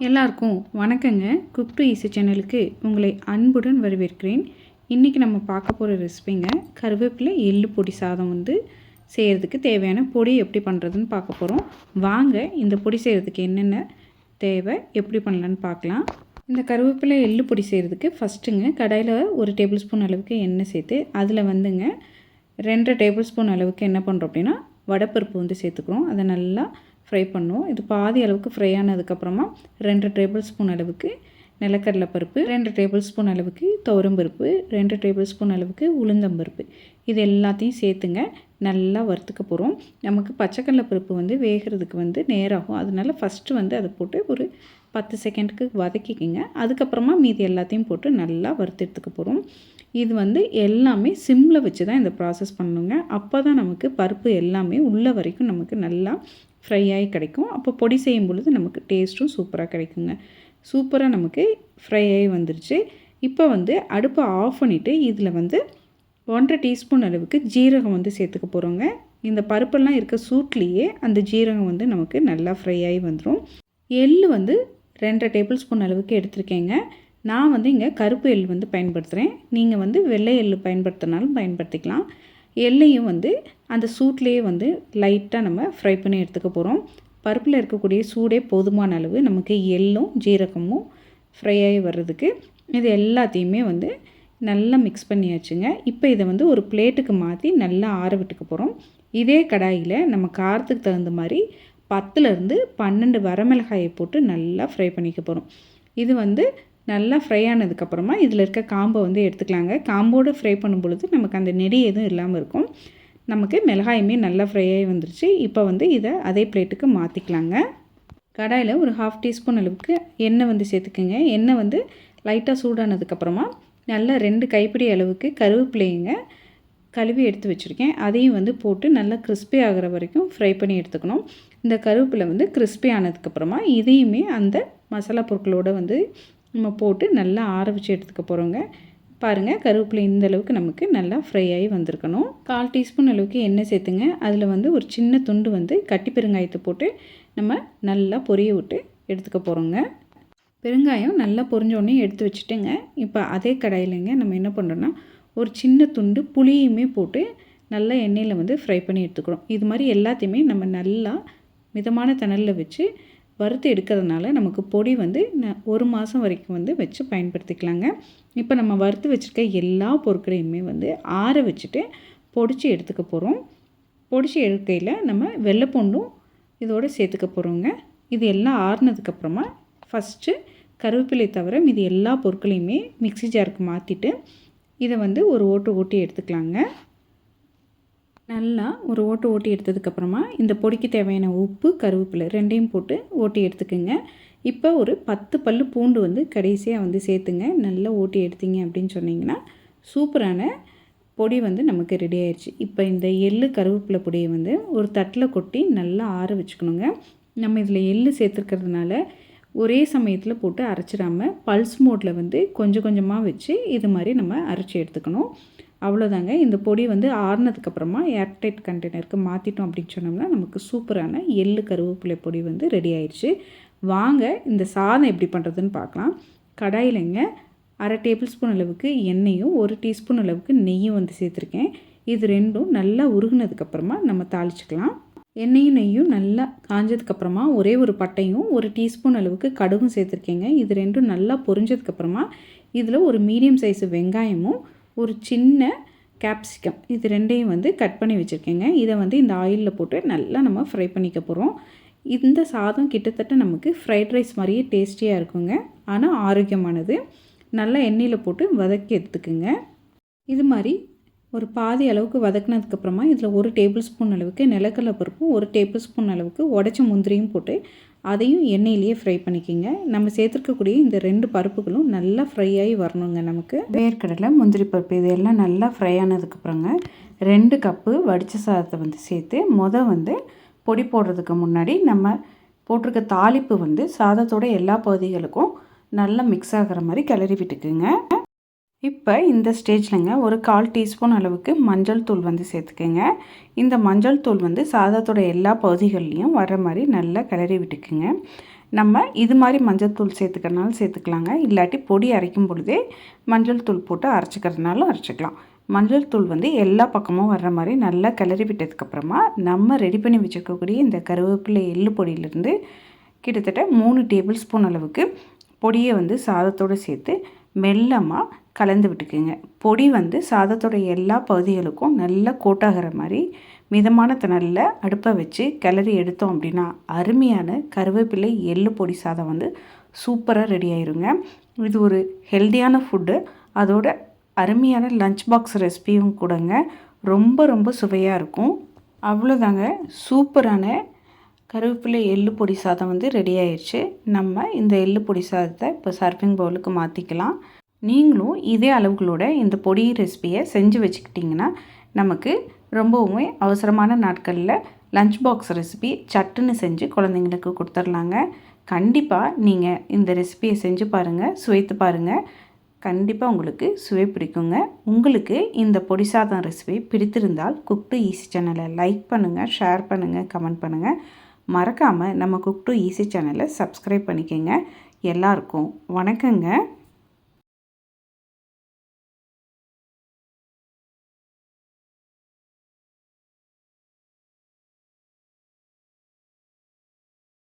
எல்லாருக்கும் வணக்கங்க. Cook to easy சேனலுக்கு உங்களை அன்புடன் வரவேற்கிறேன். இன்றைக்கி நம்ம பார்க்க போகிற ரெசிபிங்க கருவேப்பிலை எள்ளு பொடி சாதம் வந்து செய்கிறதுக்கு தேவையான பொடி எப்படி பண்ணுறதுன்னு பார்க்க போகிறோம் வாங்க இந்த பொடி செய்கிறதுக்கு என்னென்ன தேவை எப்படி பண்ணலான்னு பார்க்கலாம். இந்த கருவேப்பிலை எள்ளு பொடி செய்கிறதுக்கு ஃபஸ்ட்டுங்க கடையில் ஒரு டேபிள் ஸ்பூன் அளவுக்கு எண்ணெய் சேர்த்து அதில் வந்துங்க ரெண்டரை டேபிள் ஸ்பூன் அளவுக்கு என்ன பண்ணுறோம் அப்படின்னா வடப்பருப்பு வந்து சேர்த்துக்கிறோம். அதை நல்லா ஃப்ரை பண்ணுவோம். இது பாதி அளவுக்கு ஃப்ரை ஆனதுக்கப்புறமா ரெண்டு டேபிள் ஸ்பூன் அளவுக்கு நிலக்கடலை பருப்பு ரெண்டு டேபிள் ஸ்பூன் அளவுக்கு துவரம்பருப்பு ரெண்டு டேபிள் ஸ்பூன் அளவுக்கு உளுந்தம்பருப்பு இது எல்லாத்தையும் சேர்த்துங்க. நல்லா வறுத்துக்க போகிறோம் நமக்கு பச்சைக்கடலை பருப்பு வந்து வேகிறதுக்கு வந்து நேராகும். அதனால ஃபஸ்ட்டு வந்து அதை போட்டு ஒரு பத்து செகண்டுக்கு வதக்கிக்கிங்க. அதுக்கப்புறமா மீதி எல்லாத்தையும் போட்டு நல்லா வறுத்து எடுத்துக்க போகிறோம் இது வந்து எல்லாமே சிம்மில் வச்சு தான் இந்த ப்ராசஸ் பண்ணணுங்க. அப்போ தான் நமக்கு பருப்பு எல்லாமே உள்ள வரைக்கும் நமக்கு நல்லா ஃப்ரை ஆகி கிடைக்கும். அப்போ பொடி செய்யும் பொழுது நமக்கு டேஸ்ட்டும் சூப்பராக கிடைக்குங்க. சூப்பராக நமக்கு ஃப்ரை ஆகி வந்துருச்சு. இப்போ வந்து அடுப்பை ஆஃப் பண்ணிவிட்டு இதில் வந்து ஒன்றரை டீஸ்பூன் அளவுக்கு ஜீரகம் வந்து சேர்த்துக்க போகிறோங்க. இந்த பருப்பெல்லாம் இருக்க சூட்லேயே அந்த ஜீரகம் வந்து நமக்கு நல்லா ஃப்ரை ஆகி வந்துடும் எள் வந்து ரெண்டரை டேபிள் ஸ்பூன் அளவுக்கு எடுத்திருக்கேங்க. நான் வந்து இங்கே கருப்பு எள் வந்து பயன்படுத்துகிறேன். நீங்கள் வந்து வெள்ளை எள் பயன்படுத்தினாலும் பயன்படுத்திக்கலாம். எள்ளையும் வந்து அந்த சூட்லேயே வந்து லைட்டாக நம்ம ஃப்ரை பண்ணி எடுத்துக்க போகிறோம் பருப்பில் இருக்கக்கூடிய சூடே போதுமான அளவு நமக்கு எள்ளும் ஜீரகமும் ஃப்ரை ஆகி வர்றதுக்கு இது எல்லாத்தையுமே வந்து நல்லா மிக்ஸ் பண்ணியாச்சுங்க. இப்போ இதை வந்து ஒரு பிளேட்டுக்கு மாற்றி நல்லா ஆற விட்டுக்க போகிறோம் இதே கடாயில் நம்ம காரத்துக்கு தகுந்த மாதிரி பத்துலேருந்து பன்னெண்டு வரமிளகாயை போட்டு நல்லா ஃப்ரை பண்ணிக்க போகிறோம் இது வந்து நல்லா ஃப்ரை ஆனதுக்கப்புறமா இதில் இருக்க காம்பை வந்து எடுத்துக்கலாங்க. காம்போடு ஃப்ரை பண்ணும் பொழுது நமக்கு அந்த நெடி எதுவும் இல்லாமல் இருக்கும். நமக்கு மிளகாயுமே நல்லா ஃப்ரை ஆகி வந்துருச்சு. இப்போ வந்து இதை அதே பிளேட்டுக்கு மாற்றிக்கலாங்க கடாயில் ஒரு ஹாஃப் டீஸ்பூன் அளவுக்கு எண்ணெய் வந்து சேர்த்துக்குங்க. எண்ணெய் வந்து லைட்டாக சூடானதுக்கப்புறமா நல்லா ரெண்டு கைப்பிடி அளவுக்கு கருவேப்பிலையுங்க கழுவி எடுத்து வச்சுருக்கேன். அதையும் வந்து போட்டு நல்லா கிறிஸ்பி ஆகிற வரைக்கும் ஃப்ரை பண்ணி எடுத்துக்கணும். இந்த கருவேப்பிலை வந்து கிறிஸ்பி ஆனதுக்கப்புறமா இதையுமே அந்த மசாலா பொருட்களோடு வந்து நம்ம போட்டு நல்லா ஆற வச்சு எடுத்துக்க போகிறோங்க பாருங்கள் கருவேப்பிலை இந்த அளவுக்கு நமக்கு நல்லா ஃப்ரை ஆகி வந்திருக்கணும். கால் டீஸ்பூன் அளவுக்கு எண்ணெய் சேர்த்துங்க. அதில் வந்து ஒரு சின்ன துண்டு வந்து கட்டி பெருங்காயத்தை போட்டு நம்ம நல்லா பொரிய விட்டு எடுத்துக்க போகிறோங்க பெருங்காயம் நல்லா பொரிஞ்சோடனே எடுத்து வச்சுட்டுங்க. இப்போ அதே கடாயிலங்க நம்ம என்ன பண்ணுறோன்னா ஒரு சின்ன துண்டு புளியுமே போட்டு நல்லா எண்ணெயில் வந்து ஃப்ரை பண்ணி எடுத்துக்கிறோம் இது மாதிரி எல்லாத்தையுமே நம்ம நல்லா மிதமான தணலில் வச்சு வறுத்து எடுக்கிறதுனால நமக்கு பொடி வந்து ஒரு மாதம் வரைக்கும் வந்து வச்சு பயன்படுத்திக்கலாங்க. இப்போ நம்ம வறுத்து வச்சுருக்க எல்லா பொருட்களையுமே வந்து ஆற வச்சுட்டு பொடிச்சு எடுத்துக்க போகிறோம் பொடிச்சு எடுக்கையில் நம்ம வெள்ளைப்பூண்டும் இதோடு சேர்த்துக்க போகிறோங்க இது எல்லாம் ஆறுனதுக்கப்புறமா ஃபஸ்ட்டு கருவேப்பிலை தவிர மீதி எல்லா பொருட்களையுமே மிக்சி ஜாருக்கு மாற்றிட்டு இதை வந்து ஒரு ஓட்டு ஓட்டி எடுத்துக்கலாங்க. நல்லா ஒரு ஓட்டு ஓட்டி எடுத்ததுக்கப்புறமா இந்த பொடிக்கு தேவையான உப்பு கருவேப்பிலை ரெண்டையும் போட்டு ஓட்டி எடுத்துக்கோங்க. இப்போ ஒரு பத்து பல் பூண்டு வந்து கடைசியாக வந்து சேர்த்துங்க. நல்லா ஓட்டி எடுத்தீங்க அப்படின்னு சொன்னிங்கன்னா சூப்பரான பொடி வந்து நமக்கு ரெடி ஆயிடுச்சு இப்போ இந்த எள்ளு கருவேப்பிலை பொடியை வந்து ஒரு தட்டில் கொட்டி நல்லா ஆற வச்சுக்கணுங்க. நம்ம இதில் எள்ளு சேர்த்துருக்கிறதுனால ஒரே சமயத்தில் போட்டு அரைச்சிடாமல் பல்ஸ் மோட்டில் வந்து கொஞ்சம் கொஞ்சமாக வச்சு இது மாதிரி நம்ம அரைச்சி எடுத்துக்கணும். அவ்வளோதாங்க. இந்த பொடி வந்து ஆறுனதுக்கப்புறமா ஏர்டைட் கண்டெய்னருக்கு மாற்றிட்டோம் அப்படின்னு சொன்னோம்னா நமக்கு சூப்பரான எள்ளு கருவேப்பிலை பொடி வந்து ரெடி ஆயிடுச்சு. வாங்க இந்த சாதம் எப்படி பண்ணுறதுன்னு பார்க்கலாம். கடாயிலங்க அரை டேபிள் ஸ்பூன் அளவுக்கு எண்ணெயும் ஒரு டீஸ்பூன் அளவுக்கு நெய்யும் வந்து சேர்த்துருக்கேன். இது ரெண்டும் நல்லா உருகுனதுக்கப்புறமா நம்ம தாளிச்சிக்கலாம். எண்ணெயும் நெய்யும் நல்லா காஞ்சதுக்கப்புறமா ஒரே ஒரு பட்டையும் ஒரு டீஸ்பூன் அளவுக்கு கடுகும் சேர்த்துருக்கேங்க. இது ரெண்டும் நல்லா பொரிஞ்சதுக்கப்புறமா இதில் ஒரு மீடியம் சைஸு வெங்காயமும் ஒரு சின்ன கேப்சிகம் இது ரெண்டையும் வந்து கட் பண்ணி வச்சுருக்கேங்க. இதை வந்து இந்த ஆயிலில் போட்டு நல்லா நம்ம ஃப்ரை பண்ணிக்க போகிறோம் இந்த சாதம் கிட்டத்தட்ட நமக்கு ஃப்ரைட் ரைஸ் மாதிரியே டேஸ்டியாக இருக்குங்க. ஆனால் ஆரோக்கியமானது. நல்லா எண்ணெயில் போட்டு வதக்கி எடுத்துக்குங்க. இது மாதிரி ஒரு பாதி அளவுக்கு வதக்கினதுக்கப்புறமா இதில் ஒரு டேபிள் ஸ்பூன் அளவுக்கு நிலக்கடலை பருப்பும் ஒரு டேபிள் ஸ்பூன் அளவுக்கு உடச்ச முந்திரியும் போட்டு அதையும் எண்ணெயிலேயே ஃப்ரை பண்ணிக்கோங்க. நம்ம சேர்த்துருக்கக்கூடிய இந்த ரெண்டு பருப்புகளும் நல்லா ஃப்ரை ஆகி வரணுங்க நமக்கு. வேர்க்கடலை முந்திரி பருப்பு இதெல்லாம் நல்லா ஃப்ரை ஆனதுக்கப்புறங்க ரெண்டு கப்பு வடித்த சாதத்தை வந்து சேர்த்து மொதல் வந்து பொடி போடுறதுக்கு முன்னாடி நம்ம போட்டிருக்க தாளிப்பு வந்து சாதத்தோட எல்லா பகுதிகளுக்கும் நல்லா மிக்ஸ் ஆகிற மாதிரி கிளறி விட்டுக்குங்க. இப்போ இந்த ஸ்டேஜ்லங்க ஒரு கால் டீஸ்பூன் அளவுக்கு மஞ்சள் தூள் வந்து சேர்த்துக்கோங்க. இந்த மஞ்சள் தூள் வந்து சாதத்தோட எல்லா பகுதிகள்லேயும் வர மாதிரி நல்லா கிளறி விட்டுக்குங்க. நம்ம இது மாதிரி மஞ்சள் தூள் சேர்த்துக்கிறனாலும் சேர்த்துக்கலாங்க. இல்லாட்டி பொடி அரைக்கும் பொழுதே மஞ்சள் தூள் போட்டு அரைச்சிக்கிறதுனாலும் அரைச்சிக்கலாம். மஞ்சள் தூள் வந்து எல்லா பக்கமும் வர்ற மாதிரி நல்லா கிளறி விட்டதுக்கப்புறமா நம்ம ரெடி பண்ணி வச்சுருக்கக்கூடிய இந்த கருவேப்பிலை எள்ளு பொடியிலேருந்து கிட்டத்தட்ட மூணு டேபிள் ஸ்பூன் அளவுக்கு பொடியை வந்து சாதத்தோடு சேர்த்து மெல்லமாக கலந்து விட்டுக்குங்க. பொடி வந்து சாதத்தோட எல்லா பகுதிகளுக்கும் நல்லா கோட்டாகிற மாதிரி மிதமான தணலில் அடுப்பை வச்சு கிளறி எடுத்தோம் அப்படின்னா அருமையான கருவேப்பிலை எள்ளு பொடி சாதம் வந்து சூப்பராக ரெடி ஆயிருங்க. இது ஒரு ஹெல்த்தியான ஃபுட்டு அதோட அருமையான லஞ்ச் பாக்ஸ் ரெசிபியும் கூடங்க. ரொம்ப ரொம்ப சுவையாக இருக்கும். அவ்வளோதாங்க. சூப்பரான கருவேப்பிலை எள்ளு பொடி சாதம் வந்து ரெடி ஆயிடுச்சு நம்ம இந்த எள்ளு பொடி சாதத்தை இப்போ சர்விங் பவுலுக்கு மாற்றிக்கலாம் நீங்களும் இதே அளவுகளோட இந்த பொடி ரெசிபியை செஞ்சு வச்சுக்கிட்டிங்கன்னா நமக்கு ரொம்பவுமே அவசரமான நாட்களில் லஞ்ச் பாக்ஸ் ரெசிபி சட்டுன்னு செஞ்சு குழந்தைங்களுக்கு கொடுத்துர்லாங்க. கண்டிப்பாக நீங்கள் இந்த ரெசிபியை செஞ்சு பாருங்கள் சுவைத்து பாருங்கள் கண்டிப்பாக உங்களுக்கு சுவை பிடிக்குங்க. உங்களுக்கு இந்த பொடி சாதம் ரெசிபி பிடித்திருந்தால் குக் டு ஈஸி சேனலை லைக் பண்ணுங்கள் ஷேர் பண்ணுங்கள் கமெண்ட் பண்ணுங்கள் மறக்காமல் நம்ம குக் டு ஈஸி சேனலை சப்ஸ்கிரைப் பண்ணிக்கோங்க. எல்லாருக்கும் வணக்கங்க.